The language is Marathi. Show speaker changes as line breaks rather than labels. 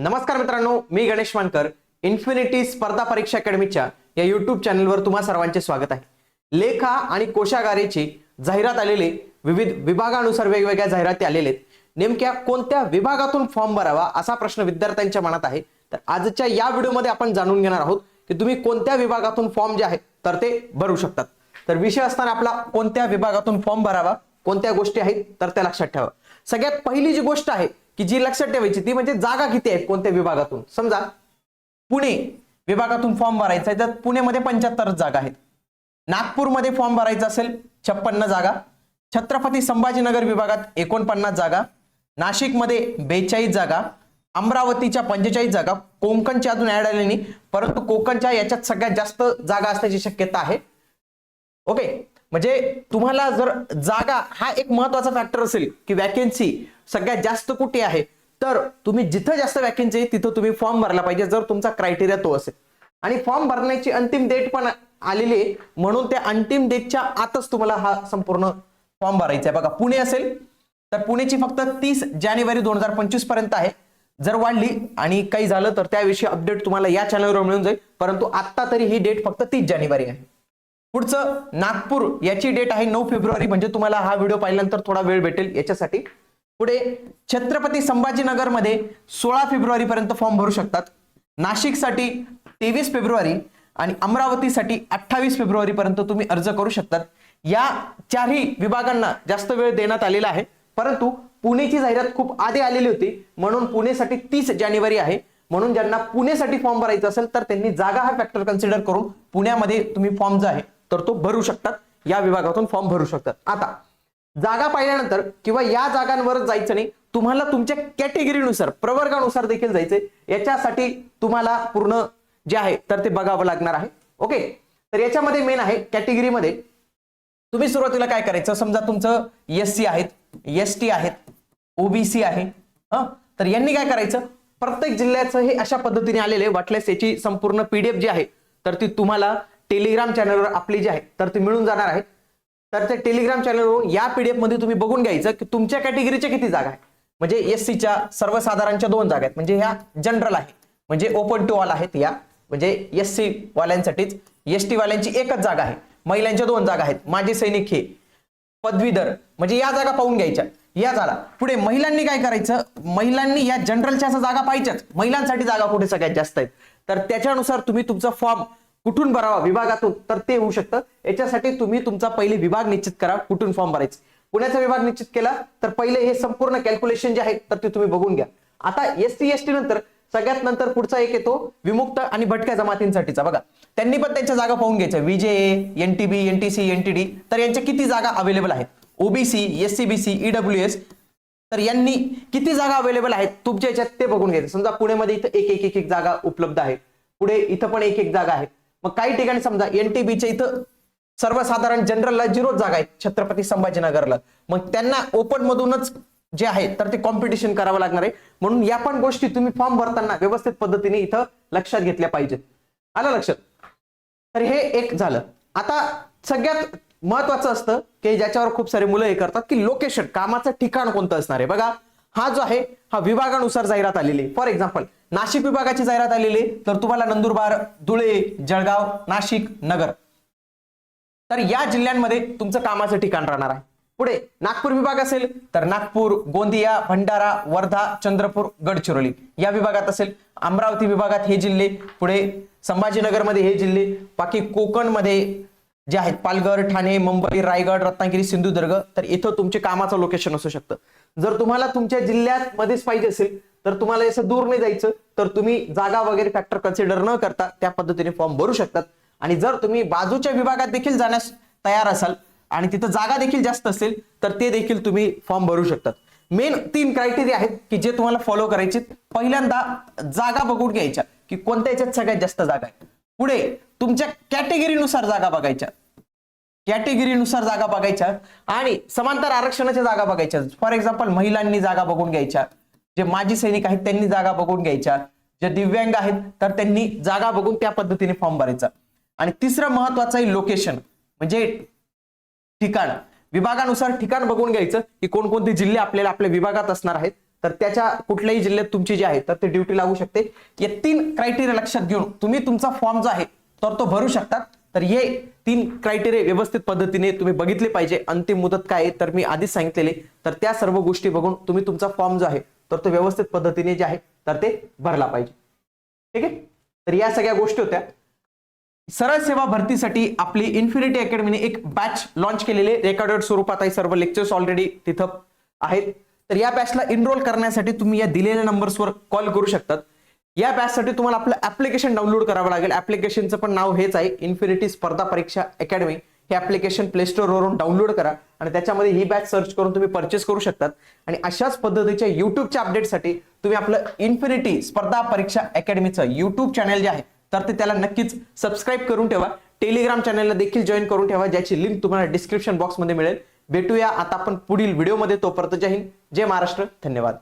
नमस्कार मित्रांनो मी गणेश मानकर इन्फिनिटी स्पर्धा परीक्षा अकॅडमीच्या या युट्यूब चॅनलवर तुम्हा सर्वांचे स्वागत आहे. लेखा आणि कोशागारेची जाहिरात आलेली विविध विभागानुसार वेगवेगळ्या जाहिराती आलेल्या आहेत. नेमक्या कोणत्या विभागातून फॉर्म भरावा असा प्रश्न विद्यार्थ्यांच्या मनात आहे. तर आजच्या या व्हिडिओमध्ये आपण जाणून घेणार आहोत की तुम्ही कोणत्या विभागातून फॉर्म जे आहे तर ते भरू शकतात. तर विषय असताना आपला कोणत्या विभागातून फॉर्म भरावा कोणत्या गोष्टी आहेत तर त्या लक्षात ठेवा. सगळ्यात पहिली जी गोष्ट आहे की जी लक्षात ठेवायची ती म्हणजे जागा किती आहेत कोणत्या विभागातून? समजा पुणे विभागातून फॉर्म भरायचा आहे तर पुणेमध्ये पंच्याहत्तर जागा आहेत. नागपूरमध्ये फॉर्म भरायचा असेल छप्पन्न जागा. छत्रपती संभाजीनगर विभागात एकोणपन्नास जागा. नाशिकमध्ये बेचाळीस जागा. अमरावतीच्या पंचेचाळीस जागा. कोकणच्या अजून ऍड आले नाही परंतु कोकणच्या याच्यात सगळ्यात जास्त जागा असण्याची शक्यता आहे. ओके म्हणजे तुम्हाला जर जागा हा एक महत्त्वाचा फॅक्टर असेल की वॅकेन्सी सगळ्यात जास्त कुठे आहे तर तुम्ही जिथं जास्त वॅकेन्सी आहे तिथं तुम्ही फॉर्म भरला पाहिजे जर तुमचा क्रायटेरिया तो असेल. आणि फॉर्म भरण्याची अंतिम डेट पण आलेली आहे म्हणून त्या अंतिम डेटच्या आतच तुम्हाला हा संपूर्ण फॉर्म भरायचा आहे. बघा पुणे असेल तर पुणेची फक्त तीस जानेवारी दोन हजार पंचवीसपर्यंत आहे. जर वाढली आणि काही झालं तर त्याविषयी अपडेट तुम्हाला या चॅनलवर मिळून जाईल. परंतु आत्ता तरी ही डेट फक्त तीस जानेवारी आहे. पुढचं नागपूर याची डेट आहे नऊ फेब्रुवारी. म्हणजे तुम्हाला हा व्हिडिओ पाहिल्यानंतर थोडा वेळ भेटेल याच्यासाठी. पुढे छत्रपती संभाजीनगरमध्ये सोळा फेब्रुवारी पर्यंत फॉर्म भरू शकतात. नाशिकसाठी तेवीस फेब्रुवारी आणि अमरावतीसाठी अठ्ठावीस फेब्रुवारीपर्यंत तुम्ही अर्ज करू शकतात. या चारही विभागांना जास्त वेळ देण्यात आलेला आहे. परंतु पुणेची जाहिरात खूप आधी आलेली होती. म्हणून पुणेसाठी तीस जानेवारी आहे. म्हणून ज्यांना पुणेसाठी फॉर्म भरायचा असेल तर त्यांनी जागा हा फॅक्टर कन्सिडर करून पुण्यामध्ये तुम्ही फॉर्म जो आहे तर तो भरू शकतात. या विभागातून फॉर्म भरू शकतात. आता जागा पाहिल्यानंतर किंवा या जागांवरच जायचं नाही तुम्हाला तुमच्या कॅटेगरीनुसार प्रवर्गानुसार देखील जायचंय. याच्यासाठी तुम्हाला पूर्ण जे आहे तर ते बघावं लागणार आहे. ओके तर याच्यामध्ये मेन आहे कॅटेगरीमध्ये तुम्ही सुरुवातीला काय करायचं? समजा तुमचं एस सी आहेत एस टी आहेत ओबीसी आहे हं? तर यांनी काय करायचं? प्रत्येक जिल्ह्याचं हे अशा पद्धतीने आलेले वाटल्यास याची संपूर्ण पीडीएफ जी आहे तर ती तुम्हाला टेलिग्राम चॅनलवर आपली जी आहे तर ती मिळून जाणार आहे. तर ते टेलिग्राम चॅनलवरून हो, या पीडीएफमध्ये तुम्ही बघून घ्यायचं की तुमच्या कॅटेगरीच्या किती जागा आहे म्हणजे एस सीच्या सर्वसाधारणच्या दोन जागा आहेत. म्हणजे ह्या जनरल आहे. म्हणजे ओपन टू ऑल आहेत या. म्हणजे एस सी वाल्यांसाठीच एस टी वाल्यांची एकच जागा आहे. महिलांच्या दोन जागा आहेत. माजी सैनिक हे. पदवीधर. म्हणजे या जागा पाहून घ्यायच्या. या झाला पुढे महिलांनी काय करायचं? महिलांनी या जनरलच्या जागा पाहिजेच महिलांसाठी जागा कुठे सगळ्यात जास्त आहेत? तर त्याच्यानुसार तुम्ही तुमचा फॉर्म कुठून भरावा? विभागातून. तर ते होऊ शकतं. याच्यासाठी तुम्ही तुमचा पहिले विभाग निश्चित करा कुठून फॉर्म भरायचे. पुण्याचा विभाग निश्चित केला तर पहिले हे संपूर्ण कॅल्क्युलेशन जे आहे तर ते तुम्ही बघून घ्या. आता एस टी एस टी नंतर सगळ्यात नंतर पुढचा एक येतो विमुक्त आणि भटक्या जमातींसाठीचा. बघा त्यांनी पण त्यांच्या जागा पाहून घ्यायच्या. विजे एनटीबी एनटीसी एनटीडी तर यांच्या किती जागा अवेलेबल आहेत? ओबीसी एससीबीसी ईडब्ल्यू एस तर यांनी किती जागा अवेलेबल आहेत? तुमच्या याच्यात ते बघून घ्यायचं. समजा पुण्यामध्ये इथं एक एक एक जागा उपलब्ध आहे. पुढे इथं पण एक एक जागा आहे. मग काही ठिकाणी समजा एनटीबीच्या इथं सर्वसाधारण जनरलला झिरो जागा आहे छत्रपती संभाजीनगरला. मग त्यांना ओपन मधूनच जे आहे तर ते कॉम्पिटिशन करावं लागणार आहे. म्हणून या पण गोष्टी तुम्ही फॉर्म भरताना व्यवस्थित पद्धतीने इथं लक्षात घेतल्या पाहिजेत. आलं लक्षात? तर हे एक झालं. आता सगळ्यात महत्वाचं असतं की ज्याच्यावर खूप सारे मुलं हे करतात की लोकेशन कामाचं ठिकाण कोणतं असणार आहे? बघा हा जो आहे हा विभागानुसार जाहिरात आलेली फॉर एक्झाम्पल नाशिक विभागाची जाहिरात आलेली तर तुम्हाला नंदुरबार धुळे जळगाव नाशिक नगर. तर या जिल्ह्यांमध्ये तुमचं कामाचं ठिकाण राहणार आहे. पुढे नागपूर विभाग असेल तर नागपूर गोंदिया भंडारा वर्धा चंद्रपूर गडचिरोली या विभागात असेल. अमरावती विभागात हे जिल्हे पुढे संभाजीनगरमध्ये हे जिल्हे बाकी कोकणमध्ये जे आहेत पालघर ठाणे मुंबई रायगड रत्नागिरी सिंधुदुर्ग तर इथं तुमचे कामाचं लोकेशन असू शकतं. जर तुम्हाला तुमच्या जिल्ह्यात मध्येच पाहिजे असेल तर तुम्हाला असं दूर नाही जायचं तर तुम्ही जागा वगैरे फॅक्टर कन्सिडर न करता त्या पद्धतीने फॉर्म भरू शकतात. आणि जर तुम्ही बाजूच्या विभागात देखील जाण्यास तयार असाल आणि तिथं जागा देखील जास्त असेल तर ते देखील तुम्ही फॉर्म भरू शकतात. मेन तीन क्रायटेरिया आहेत की जे तुम्हाला फॉलो करायचे पहिल्यांदा जागा बघून घ्यायच्या की कोणत्या याच्यात सगळ्यात जास्त जागा आहे पुढे तुमच्या कॅटेगरीनुसार जागा बघायच्या. कॅटेगरीनुसार जागा बघायच्या आणि समांतर आरक्षणाच्या जागा बघायच्या. फॉर एक्झाम्पल महिलांनी जागा बघून घ्यायच्या. जे माजी सैनिक आहेत त्यांनी जागा बघून घ्यायच्या. जे दिव्यांग आहेत तर त्यांनी जागा बघून त्या पद्धतीने फॉर्म भरायचा. आणि तिसरं महत्वाचं आहे लोकेशन म्हणजे ठिकाण. विभागानुसार ठिकाण बघून घ्यायचं की कोणकोणते जिल्हे आपल्याला आपल्या विभागात असणार आहेत. तर त्याच्या कुठल्याही जिल्ह्यात तुमची जी आहे तर ते ड्युटी लागू शकते. या तीन क्रायटेरिया लक्षात घेऊन तुम्ही तुमचा फॉर्म जो आहे तर तो भरू शकतात तर हे तीन क्रायटेरिया व्यवस्थित पद्धतीने तुम्ही बघितले पाहिजे. अंतिम मुदत काय आहे तर मी आधीच सांगितलेले. तर त्या सर्व गोष्टी बघून तुम्ही तुमचा फॉर्म जो आहे तर तो व्यवस्थित पद्धतीने जे आहे तर ते भरला पाहिजे. ठीक आहे? तर या सगळ्या गोष्टी होत्या. सरळ सेवा भरतीसाठी आपली इन्फिनिटी अकॅडमीने एक बॅच लॉन्च केलेले रेकॉर्डेड स्वरूपात आहे. सर्व लेक्चर्स ऑलरेडी तिथं आहेत. तर या बॅचला इनरोल करण्यासाठी तुम्ही या दिलेल्या नंबर्सवर कॉल करू शकतात. या बॅचसाठी तुम्हाला आपलं ऍप्लिकेशन डाउनलोड करावं लागेल. ऍप्लिकेशनचं पण नाव हेच आहे इन्फिनिटी स्पर्धा परीक्षा अकॅडमी हे ऍप्लिकेशन प्ले वरून डाउनलोड करा आणि त्याच्यामध्ये ही बॅच सर्च करून तुम्ही परचेस करू शकतात. आणि अशाच पद्धतीच्या युट्यूबच्या अपडेटसाठी तुम्ही आपलं इन्फिनिटी स्पर्धा परीक्षा अकॅडमीचं युट्यूब चॅनल जे आहे तर ते त्याला नक्कीच सबस्क्राईब करून ठेवा. टेलिग्राम चॅनलला देखील जॉईन करून ठेवा ज्याची लिंक तुम्हाला डिस्क्रिप्शन बॉक्समध्ये मिळेल. भेटूया आता आपण पुढील व्हिडिओमध्ये तोपर्यंत जय हिंद जय महाराष्ट्र. धन्यवाद.